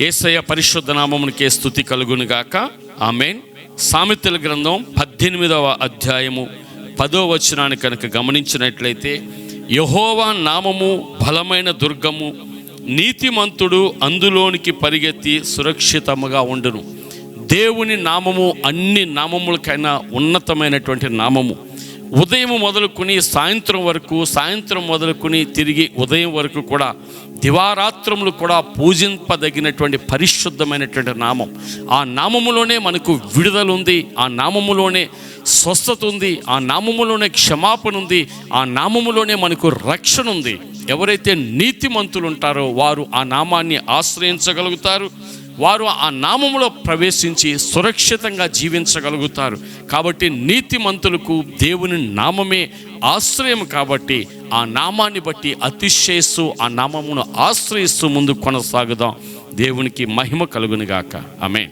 ఏసయ్య పరిశుద్ధ నామమునికే స్థుతి కలుగునుగాక. ఆమెన్. సామెతల గ్రంథం పద్దెనిమిదవ అధ్యాయము పదో వచనాన్ని కనుక గమనించినట్లయితే యహోవా నామము బలమైన దుర్గము నీతిమంతుడు అందులోనికి పరిగెత్తి సురక్షితముగా ఉండును. దేవుని నామము అన్ని నామములకైనా ఉన్నతమైనటువంటి నామము. ఉదయం మొదలుకొని సాయంత్రం వరకు సాయంత్రం మొదలుకొని తిరిగి ఉదయం వరకు కూడా దివారాత్రములు కూడా పూజింపదగినటువంటి పరిశుద్ధమైనటువంటి నామం. ఆ నామములోనే మనకు విడుదల ఉంది ఆ నామములోనే స్వస్థత ఉంది ఆ నామములోనే క్షమాపణ ఉంది ఆ నామములోనే మనకు రక్షణ ఉంది ఎవరైతే నీతిమంతులు ఉంటారో వారు ఆ నామాన్ని ఆశ్రయించగలుగుతారు వారు ఆ నామములో ప్రవేశించి సురక్షితంగా జీవించగలుగుతారు. కాబట్టి నీతిమంతులకు దేవుని నామమే ఆశ్రయం కాబట్టి ఆ నామాన్ని బట్టి అతిశయిస్తూ ఆ నామమును ఆశ్రయిస్తూ ముందు కొనసాగుదాం. దేవునికి మహిమ కలుగునుగాక. ఆమె